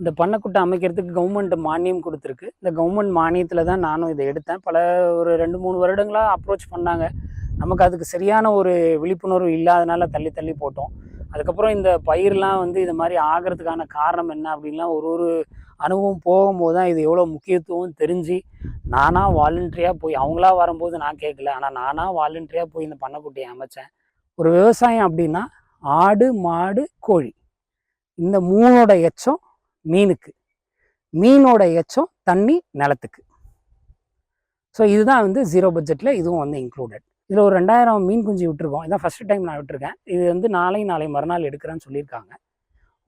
இந்த பண்ணைக்குட்டை அமைக்கிறதுக்கு கவர்மெண்ட் மானியம் கொடுத்துருக்கு. இந்த கவர்மெண்ட் மானியத்தில் தான் நானும் இதை எடுத்தேன். பல ஒரு ரெண்டு மூணு வருடங்களாக அப்ரோச் பண்ணாங்க. நமக்கு அதுக்கு சரியான ஒரு விழிப்புணர்வு இல்லாதனால தள்ளி தள்ளி போட்டோம். அதுக்கப்புறம் இந்த பயிர்லாம் வந்து இது மாதிரி ஆகிறதுக்கான காரணம் என்ன அப்படின்லாம் ஒரு ஒரு அனுபவம் போகும்போது தான் இது எவ்வளோ முக்கியத்துவம் தெரிஞ்சு நானாக வாலண்டரியாக போய் அவங்களா வரும்போது நான் கேட்கல. ஆனால் நானாக வாலண்டரியாக போய் இந்த பண்ணைக்குட்டியை அமைச்சேன். ஒரு விவசாயம் அப்படின்னா ஆடு மாடு கோழி. இந்த மூணோட எச்சம் மீனுக்கு. மீனோட எச்சம் தண்ணி நிலத்துக்கு. ஸோ இதுதான் வந்து ஜீரோ பட்ஜெட்டில் இதுவும் வந்து இன்க்ளூடட் இதில் ஒரு ரெண்டாயிரம் மீன் குஞ்சு விட்டுருக்கோம். இதான் ஃபஸ்ட்டு டைம் நான் விட்டுருக்கேன். இது வந்து நாளை நாளை மறுநாள் எடுக்கிறேன்னு சொல்லியிருக்காங்க.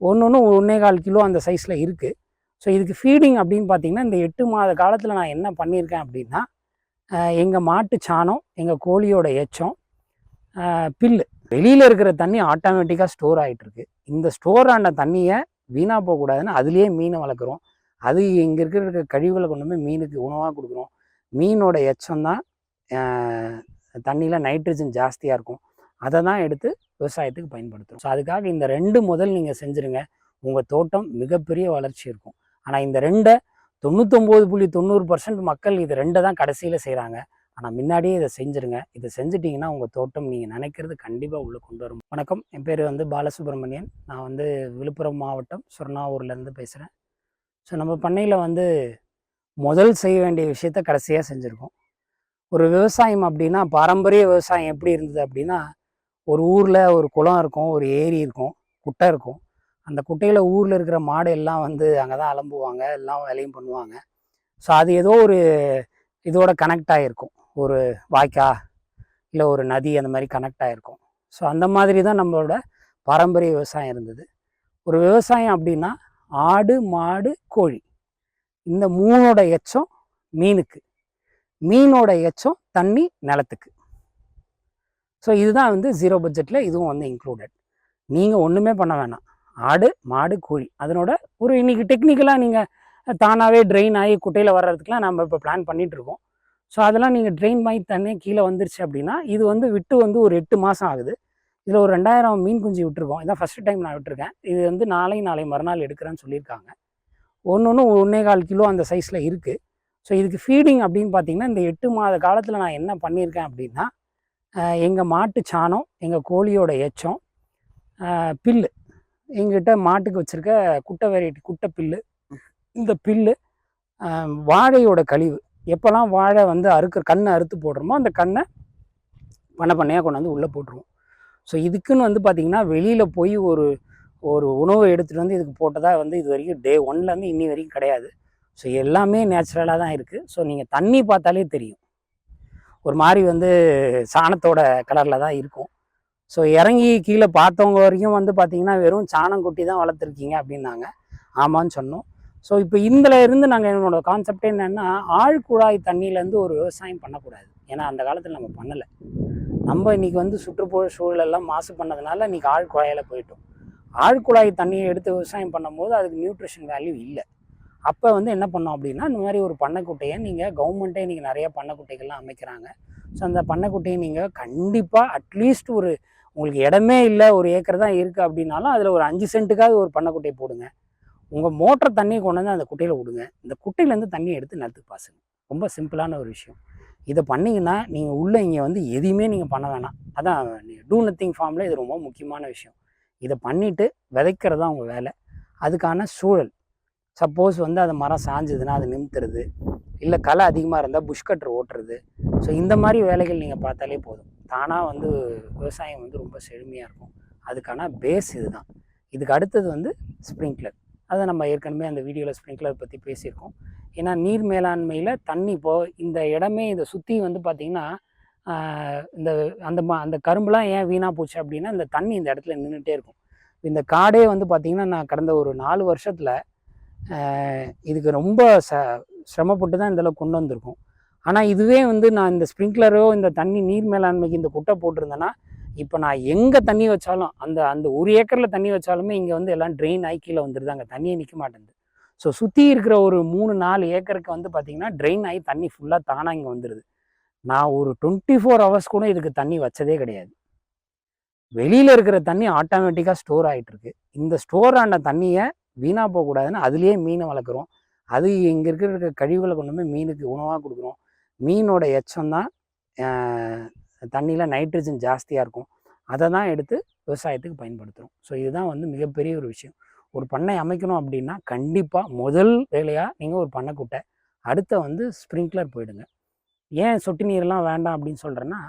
ஒன்று ஒன்று ஒன்றே கால் கிலோ அந்த சைஸில் இருக்குது ஸோ இதுக்கு ஃபீடிங் அப்படின்னு பார்த்தீங்கன்னா இந்த எட்டு மாத காலத்தில் நான் என்ன பண்ணியிருக்கேன் அப்படின்னா எங்கள் மாட்டு சாணம் எங்கள் கோழியோட எச்சம் பில்லு. வெளியில் இருக்கிற தண்ணி ஆட்டோமேட்டிக்காக ஸ்டோர் ஆகிட்டுருக்கு இந்த ஸ்டோர் ஆன தண்ணியை வீணாக போகக்கூடாதுன்னு அதுலேயே மீனை வளர்க்குறோம். அது இங்கே இருக்கிற கழிவுகளை கொண்டு போய் மீனுக்கு உணவாக கொடுக்குறோம். மீனோட எச்சம் தான் தண்ணியில் நைட்ரஜன் ஜாஸ்தியாக இருக்கும். அதை தான் எடுத்து விவசாயத்துக்கு பயன்படுத்துகிறோம் ஸோ அதுக்காக இந்த ரெண்டு முதல் நீங்கள் செஞ்சுருங்க. உங்கள் தோட்டம் மிகப்பெரிய வளர்ச்சி இருக்கும். ஆனால் இந்த ரெண்டை தொண்ணூத்தொம்பது புள்ளி தொண்ணூறு பர்சன்ட் மக்கள் இது ரெண்டை தான் கடைசியில் செய்கிறாங்க ஆனால் முன்னாடியே இதை செஞ்சுருங்க. இதை செஞ்சுட்டிங்கன்னா உங்கள் தோட்டம் நீங்கள் நினைக்கிறது கண்டிப்பாக உள்ளே கொண்டு வரும். வணக்கம். என் பேர் வந்து பாலசுப்ரமணியன். நான் வந்து விழுப்புரம் மாவட்டம் சொர்ணாவூர்லேருந்து பேசுகிறேன் ஸோ நம்ம பண்ணையில் வந்து முதல் செய்ய வேண்டிய விஷயத்த கடைசியாக செஞ்சுருக்கோம். ஒரு விவசாயம் அப்படின்னா பாரம்பரிய விவசாயம் எப்படி இருந்தது அப்படின்னா ஒரு ஊரில் ஒரு குளம் இருக்கும் ஒரு ஏரி இருக்கும் குட்டை இருக்கும். அந்த குட்டையில் ஊரில் இருக்கிற மாடு எல்லாம் வந்து அங்கே தான் அலம்புவாங்க எல்லாம் வேலையும் பண்ணுவாங்க. ஸோ அது ஏதோ ஒரு இதோட கனெக்ட் ஆகிருக்கும் ஒரு வாய்க்கா இல்லை ஒரு நதி அந்த மாதிரி கனெக்ட் ஆகிருக்கும் ஸோ அந்த மாதிரி தான் நம்மளோட பாரம்பரிய விவசாயம் இருந்தது. ஒரு விவசாயம் அப்படின்னா ஆடு மாடு கோழி. இந்த மூணோட எச்சம் மீனுக்கு. மீனோட எச்சம் தண்ணி நிலத்துக்கு. ஸோ இதுதான் வந்து ஜீரோ பட்ஜெட்டில் இதுவும் வந்து இன்க்ளூடட் நீங்கள் ஒன்றுமே பண்ண வேணாம். ஆடு மாடு கோழி. அதனோட ஒரு இன்னைக்கு டெக்னிக்கலாக நீங்கள் தானாகவே ட்ரெயின் ஆகி குட்டையில் வர்றதுக்குலாம் நம்ம இப்போ பிளான் பண்ணிகிட்ருக்கோம் இருக்கோம். ஸோ அதெல்லாம் நீங்கள் ட்ரெயின் பண்ணி தண்ணி கீழே வந்துருச்சு அப்படின்னா இது வந்து விட்டு வந்து ஒரு எட்டு மாதம் ஆகுது. இதில் ஒரு ரெண்டாயிரம் மீன் குஞ்சு விட்டுருக்கோம். இதான் ஃபஸ்ட்டு டைம் நான் விட்டுருக்கேன். இது வந்து நாளை நாளை மறுநாள் எடுக்கிறேன்னு சொல்லியிருக்காங்க. ஒன்று ஒன்று ஒன்றே கால் கிலோ அந்த சைஸில் இருக்குது ஸோ இதுக்கு ஃபீடிங் அப்படின்னு பார்த்தீங்கன்னா இந்த எட்டு மாத காலத்தில் நான் என்ன பண்ணியிருக்கேன் அப்படின்னா எங்கள் மாட்டு சாணம் எங்கள் கோழியோட எச்சம் பில்லு. எங்கிட்ட மாட்டுக்கு வச்சுருக்க குட்டை வெரைட்டி குட்டை பில்லு இந்த பில்லு வாழையோட கழிவு. எப்போல்லாம் வாழை வந்து அறுக்கிற கண்ணை அறுத்து போடுறோமோ அந்த கண்ணை பண்ண பண்ணையாக கொண்டு வந்து உள்ளே போட்டுருவோம். ஸோ இதுக்குன்னு வந்து பார்த்திங்கன்னா வெளியில் போய் ஒரு ஒரு உணவை எடுத்துகிட்டு வந்து இதுக்கு போட்டதாக வந்து இது வரைக்கும் டே ஒன்லேருந்து இன்னி வரைக்கும் கிடையாது. ஸோ எல்லாமே நேச்சுரலாக தான் இருக்குது ஸோ நீங்கள் தண்ணி பார்த்தாலே தெரியும். ஒரு மாதிரி வந்து சாணத்தோட கலரில் தான் இருக்கும். ஸோ இறங்கி கீழே பார்த்தவங்க வரைக்கும் வந்து பார்த்தீங்கன்னா வெறும் சாணம் கொட்டி தான் வளர்த்துருக்கீங்க அப்படின்னாங்க. ஆமான்னு சொன்னோம். ஸோ இப்போ இதில் இருந்து நாங்கள் என்னோட கான்செப்ட் என்னென்னா ஆழ்குழாய் தண்ணியிலேருந்து ஒரு விவசாயம் பண்ணக்கூடாது. ஏன்னா அந்த காலத்தில் நம்ம பண்ணலை. நம்ம இன்றைக்கி வந்து சுற்றுப்புற சூழலெல்லாம் மாசு பண்ணதுனால இன்றைக்கி ஆழ்குழாயில் போயிட்டோம். ஆழ்குழாய் தண்ணியை எடுத்து விவசாயம் பண்ணும்போது அதுக்கு நியூட்ரிஷன் வேல்யூ இல்லை. அப்போ வந்து என்ன பண்ணோம் அப்படின்னா இந்த மாதிரி ஒரு பண்ணைக்குட்டையை நீங்கள் கவர்மெண்ட்டே இன்றைக்கி நிறைய பண்ணைக்குட்டைகள்லாம் அமைக்கிறாங்க. ஸோ அந்த பண்ணைக்குட்டையை நீங்கள் கண்டிப்பாக அட்லீஸ்ட் ஒரு உங்களுக்கு இடமே இல்லை ஒரு ஏக்கர் தான் இருக்குது அப்படின்னாலும் அதில் ஒரு அஞ்சு சென்ட்டுக்காவது ஒரு பண்ணைக்குட்டையை போடுங்க. உங்கள் மோட்டர் தண்ணியை கொண்டு வந்து அந்த குட்டையில் விடுங்க. இந்த குட்டையிலேருந்து தண்ணியை எடுத்து நிலத்துக்கு பாசுங்க ரொம்ப சிம்பிளான ஒரு விஷயம். இதை பண்ணிங்கன்னா நீங்கள் உள்ளே இங்கே வந்து எதையுமே நீங்கள் பண்ண வேணாம். அதான் டூ நத்திங் ஃபார்மில் இது ரொம்ப முக்கியமான விஷயம். இதை பண்ணிவிட்டு விதைக்கிறது தான் உங்கள் வேலை. அதுக்கான சூழல். சப்போஸ் வந்து அது மரம் சாஞ்சதுன்னா அதை நிமித்துறது. இல்லை களை அதிகமாக இருந்தால் புஷ்கட்டர் ஓட்டுறது. ஸோ இந்த மாதிரி வேலைகள் நீங்கள் பார்த்தாலே போதும். தானாக வந்து விவசாயம் வந்து ரொம்ப செழுமையாக இருக்கும். அதுக்கான பேஸ் இதுதான். இதுக்கு அடுத்தது வந்து ஸ்ப்ரிங்க்லர் அதை நம்ம ஏற்கனவே அந்த வீடியோவில் ஸ்ப்ரிங்க்லர் பற்றி பேசியிருக்கோம். ஏன்னா நீர் மேலாண்மையில் தண்ணி இப்போது இந்த இடமே இதை சுற்றி வந்து பார்த்திங்கன்னா இந்த அந்த மா அந்த கரும்புலாம் ஏன் வீணாக போச்சு அப்படின்னா இந்த தண்ணி இந்த இடத்துல நின்றுட்டே இருக்கும். இந்த காடே வந்து பார்த்திங்கன்னா நான் கடந்த ஒரு நாலு வருஷத்தில் இதுக்கு ரொம்ப ச சிரமப்பட்டு தான் இந்த கொண்டு வந்திருக்கும். ஆனால் இதுவே வந்து நான் இந்த ஸ்ப்ரிங்க்லரோ இந்த தண்ணி நீர் மேலாண்மைக்கு இந்த குட்டை போட்டிருந்தேன்னா இப்போ நான் எங்கே தண்ணி வச்சாலும் அந்த அந்த ஒரு ஏக்கரில் தண்ணி வச்சாலுமே இங்கே வந்து எல்லாம் ட்ரெயின் ஆகி கீழே வந்துடுது அங்கே தண்ணியே நிற்க மாட்டேங்குது ஸோ சுற்றி இருக்கிற ஒரு மூணு நாலு ஏக்கருக்கு வந்து பார்த்திங்கன்னா ட்ரெயின் ஆகி தண்ணி ஃபுல்லாக தானாக இங்கே வந்துடுது நான் ஒரு டுவெண்ட்டி ஃபோர் ஹவர்ஸ் கூட இதுக்கு தண்ணி வச்சதே கிடையாது. வெளியில் இருக்கிற தண்ணி ஆட்டோமேட்டிக்காக ஸ்டோர் ஆகிட்டுருக்கு இந்த ஸ்டோர் ஆன தண்ணியை வீணாக போகக்கூடாதுன்னு அதுலேயே மீனை வளர்க்குறோம். அது இங்கே இருக்கிற கழிவுகளை கொண்டு போய் மீனுக்கு உணவாக கொடுக்குறோம். மீனோட எச்சம் தான் தண்ணியில் நைட்ரஜன் ஜாஸ்தியாக இருக்கும். அதை தான் எடுத்து விவசாயத்துக்கு பயன்படுத்துகிறோம் ஸோ இதுதான் வந்து மிகப்பெரிய ஒரு விஷயம். ஒரு பண்ணை அமைக்கணும் அப்படின்னா கண்டிப்பாக முதல் வேலையாக நீங்கள் ஒரு பண்ணைக்குட்டை அடுத்த வந்து ஸ்ப்ரிங்க்லர் போயிடுங்க. ஏன் சொட்டு நீரெல்லாம் வேண்டாம் அப்படின்னு சொல்கிறேன்னா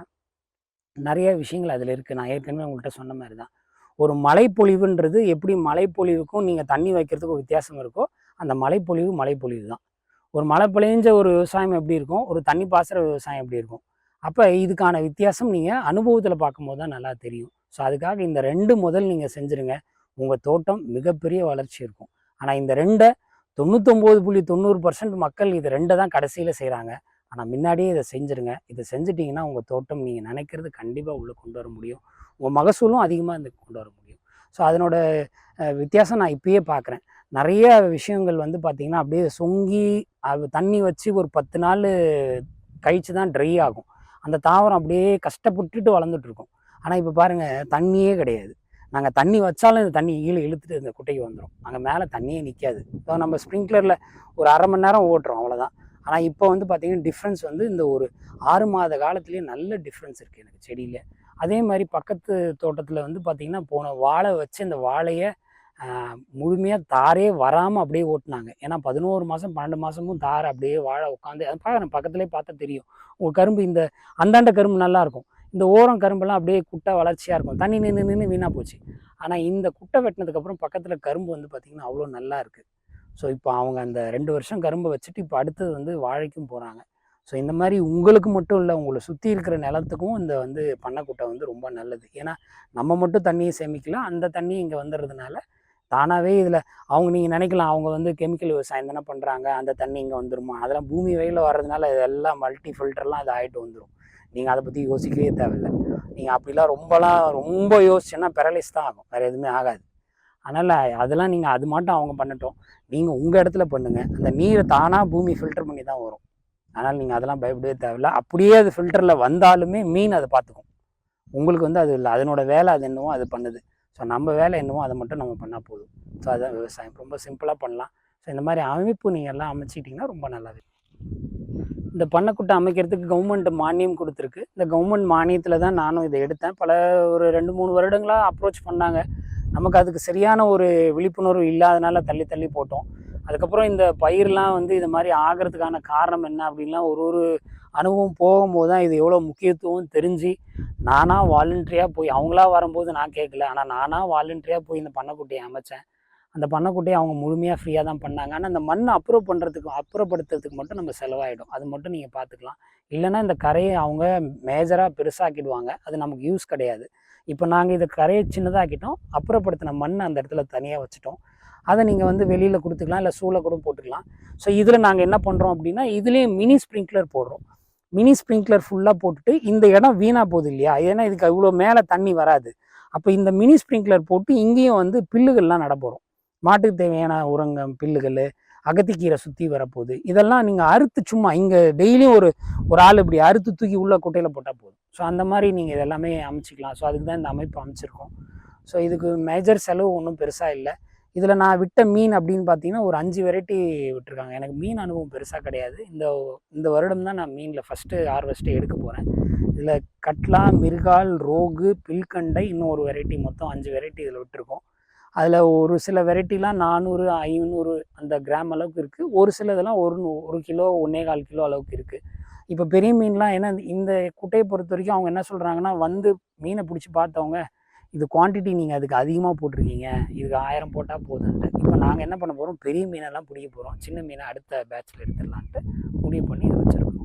நிறைய விஷயங்கள் அதில் இருக்குது நான் ஏற்கனவே உங்கள்கிட்ட சொன்ன மாதிரி தான் ஒரு மழைப்பொழிவுன்றது எப்படி மழைப்பொழிவுக்கும் நீங்கள் தண்ணி வைக்கிறதுக்கும் வித்தியாசம் இருக்கோ அந்த மழைப்பொழிவு மழைப்பொழிவு தான் ஒரு மழை பொழிஞ்ச ஒரு விவசாயம் எப்படி இருக்கும்? ஒரு தண்ணி பாசுகிற விவசாயம் எப்படி இருக்கும்? அப்போ இதுக்கான வித்தியாசம் நீங்கள் அனுபவத்தில் பார்க்கும்போது தான் நல்லா தெரியும். ஸோ அதுக்காக இந்த ரெண்டு முதல் நீங்கள் செஞ்சுருங்க. உங்கள் தோட்டம் மிகப்பெரிய வளர்ச்சி இருக்கும். ஆனால் இந்த ரெண்டை தொண்ணூத்தொம்பது புள்ளி தொண்ணூறு பர்சன்ட் மக்கள் இது ரெண்டை தான் கடைசியில் செய்கிறாங்க ஆனால் முன்னாடியே இதை செஞ்சுருங்க. இதை செஞ்சுட்டிங்கன்னா உங்கள் தோட்டம் நீங்கள் நினைக்கிறது கண்டிப்பாக உள்ளே கொண்டு வர முடியும். உங்கள் மகசூலும் அதிகமாக இந்த கொண்டு வர முடியும். ஸோ அதனோட வித்தியாசம் நான் இப்பயே பார்க்குறேன். நிறைய விஷயங்கள் வந்து பார்த்திங்கன்னா அப்படியே சொங்கி அது தண்ணி வச்சு ஒரு பத்து நாள் கழித்து தான் ட்ரை ஆகும். அந்த தாவரம் அப்படியே கஷ்டப்பட்டுட்டு வளர்ந்துட்டு இருக்கும் ஆனால் இப்போ பாருங்கள் தண்ணியே கிடையாது. நாங்கள் தண்ணி வச்சாலும் இந்த தண்ணி ஈழ இழுத்துட்டு இந்த குட்டைக்கு வந்துடும் அங்கே மேலே தண்ணியே நிற்காது இப்போ நம்ம ஸ்ப்ரிங்க்லரில் ஒரு அரை மணி நேரம் ஓட்டுறோம் அவ்வளோதான் ஆனால் இப்போ வந்து பார்த்திங்கன்னா டிஃப்ரென்ஸ் வந்து இந்த ஒரு ஆறு மாத காலத்துலேயே நல்ல டிஃப்ரென்ஸ் இருக்குது எனக்கு செடியில். அதே மாதிரி பக்கத்து தோட்டத்தில் வந்து பார்த்திங்கன்னா போன வாழை வச்சு இந்த வாழையை முழுமையாக தாரே வராமல் அப்படியே ஓட்டினாங்க. ஏன்னா பதினோரு மாதம் பன்னெண்டு மாதமும் தார் அப்படியே வாழை உட்காந்து அது பார்க்குறேன் பக்கத்துலேயே பார்த்தா தெரியும். உங்கள் கரும்பு இந்த அந்தாண்ட கரும்பு நல்லாயிருக்கும் இந்த ஓரம் கரும்பெல்லாம் அப்படியே குட்டை வளர்ச்சியாக இருக்கும். தண்ணி நின்று நின்று வீணாக போச்சு. ஆனால் இந்த குட்டை வெட்டினதுக்கப்புறம் பக்கத்தில் கரும்பு வந்து பார்த்திங்கன்னா அவ்வளோ நல்லா இருக்குது ஸோ இப்போ அவங்க அந்த ரெண்டு வருஷம் கரும்பை வச்சுட்டு இப்போ அடுத்தது வந்து வாழைக்கும் போகிறாங்க ஸோ இந்த மாதிரி உங்களுக்கு மட்டும் இல்லை உங்களை சுற்றி இருக்கிற நிலத்துக்கும் இந்த வந்து பண்ணைக்குட்டை வந்து ரொம்ப நல்லது. ஏன்னா நம்ம மட்டும் தண்ணியை சேமிக்கலாம் அந்த தண்ணி இங்கே வந்துடுறதுனால தானாகவே இதில் அவங்க நீங்கள் நினைக்கலாம் அவங்க வந்து கெமிக்கல் விவசாயம் தானே பண்ணுறாங்க அந்த தண்ணி இங்கே வந்துருமா? அதெல்லாம் பூமி வகையில் வர்றதுனால இதெல்லாம் மல்டி ஃபில்டர்லாம் அது ஆகிட்டு வந்துடும் நீங்கள் அதை பற்றி யோசிக்கவே தேவையில்லை. நீங்கள் அப்படிலாம் ரொம்பலாம் ரொம்ப யோசிச்சேன்னா பெரலைஸ் தான் ஆகும். வேறு எதுவுமே ஆகாது. அதனால் அதெல்லாம் நீங்கள் அது மட்டும் அவங்க பண்ணட்டும். நீங்கள் உங்கள் இடத்துல பண்ணுங்கள் அந்த நீரை தானாக பூமி ஃபில்டர் பண்ணி தான் வரும். அதனால் நீங்கள் அதெல்லாம் பயப்படவே தேவையில்ல. அப்படியே அது ஃபில்டரில் வந்தாலுமே மீன் அதை பார்த்துக்கும் உங்களுக்கு வந்து அது இல்லை. அதனோட வேலை அது என்னவோ அது பண்ணுது. ஸோ நம்ம வேலை என்னவோ அதை மட்டும் நம்ம பண்ணால் போதும். ஸோ அதுதான் விவசாயம். ரொம்ப சிம்பிளாக பண்ணலாம். ஸோ இந்த மாதிரி அமைப்பு நீங்கள் எல்லாம் அமைச்சிட்டிங்கன்னா ரொம்ப நல்லாவே இந்த பண்ணைக்குட்டை அமைக்கிறதுக்கு கவர்மெண்ட் மானியம் கொடுத்துருக்கு. இந்த கவர்மெண்ட் மானியத்தில் தான் நானும் இதை எடுத்தேன். பல ஒரு ரெண்டு மூணு வருடங்களாக அப்ரோச் பண்ணாங்க. நமக்கு அதுக்கு சரியான ஒரு விழிப்புணர்வு இல்லாதனால தள்ளி தள்ளி போட்டோம். அதுக்கப்புறம் இந்த பயிர்லாம் வந்து இது மாதிரி ஆகிறதுக்கான காரணம் என்ன அப்படின்லாம் ஒரு ஒரு அனுபவம் போகும்போது தான் இது எவ்வளோ முக்கியத்துவம் தெரிஞ்சு நானாக வாலண்டரியாக போய் அவங்களா வரும்போது நான் கேட்கல. ஆனால் நானாக வாலண்டரியாக போய் இந்த பண்ணக்குட்டியை அமைச்சேன். அந்த பண்ணக்குட்டியை அவங்க முழுமையாக ஃப்ரீயாக தான் பண்ணாங்க. ஆனால் அந்த மண்ணை அப்புறம் பண்ணுறதுக்கு அப்புறப்படுத்துறதுக்கு மட்டும் நம்ம செலவாயிடும். அது மட்டும் நீங்கள் பார்த்துக்கலாம் இல்லைன்னா இந்த கரையை அவங்க மேஜராக பெருசாக்கிடுவாங்க. அது நமக்கு யூஸ் கிடையாது. இப்போ நாங்கள் இதை கரையை சின்னதாக்கிட்டோம். அப்புறப்படுத்தின மண் அந்த இடத்துல தனியாக வச்சுட்டோம். அதை நீங்கள் வந்து வெளியில் கொடுத்துக்கலாம். இல்லை சூளை கூட போட்டுக்கலாம். ஸோ இதில் நாங்கள் என்ன பண்ணுறோம் அப்படின்னா இதுலேயும் மினி ஸ்ப்ரிங்க்லர் போடுறோம். மினி ஸ்ப்ரிங்க்லர் ஃபுல்லாக போட்டுட்டு இந்த இடம் வீணாக போகுது இல்லையா? ஏன்னா இதுக்கு இவ்வளோ மேலே தண்ணி வராது. அப்போ இந்த மினி ஸ்ப்ரிங்க்லர் போட்டு இங்கேயும் வந்து பில்லுகள்லாம் நடப்போகிறோம் மாட்டுக்கு தேவையான உரங்க பில்லுகள் அகத்திக்கீரை சுற்றி வரப்போகுது. இதெல்லாம் நீங்கள் அறுத்து சும்மா இங்கே டெய்லியும் ஒரு ஒரு ஆள் இப்படி அறுத்து தூக்கி உள்ள குட்டையில் போட்டால் போதும். ஸோ அந்த மாதிரி நீங்கள் இதெல்லாமே அமைச்சிக்கலாம். ஸோ அதுக்கு தான் இந்த அமைப்பு அமைச்சிருக்கோம். ஸோ இதுக்கு மேஜர் செலவு ஒன்றும் பெருசாக இல்லை. இதில் நான் விட்ட மீன் அப்படின்னு பார்த்தீங்கன்னா ஒரு அஞ்சு வெரைட்டி விட்டுருக்காங்க. எனக்கு மீன் அனுபவம் பெருசாக கிடையாது. இந்த இந்த வருடம் தான் நான் மீனில் ஃபஸ்ட்டு ஹார்வெஸ்ட்டு எடுக்க போகிறேன் இதில் கட்லா மிருகால் ரோகு பில்கண்டை இன்னும் ஒரு வெரைட்டி மொத்தம் அஞ்சு வெரைட்டி இதில் விட்டுருக்கோம். அதில் ஒரு சில வெரைட்டிலாம் நானூறு ஐநூறு அந்த கிராம் அளவுக்கு இருக்குது ஒரு சில இதெல்லாம் ஒரு நூ- ஒரு கிலோ ஒன்றே கால் கிலோ அளவுக்கு இருக்குது இப்போ பெரிய மீன்லாம் ஏன்னா இந்த குட்டையை பொறுத்த வரைக்கும் அவங்க என்ன சொல்கிறாங்கன்னா வந்து மீனை பிடிச்சி பார்த்தவங்க இது குவான்டிட்டி நீங்கள் அதுக்கு அதிகமாக போட்டிருக்கீங்க. இதுக்கு ஆயிரம் போட்டால் போதுன்ட்டு. இப்போ நாங்கள் என்ன பண்ண போகிறோம் பெரிய மீனெல்லாம் பிடிக்க போகிறோம் சின்ன மீனை அடுத்த பேட்சில் எடுத்துடலான்ட்டு முடிவு பண்ணி இதை வச்சுருக்கோம்.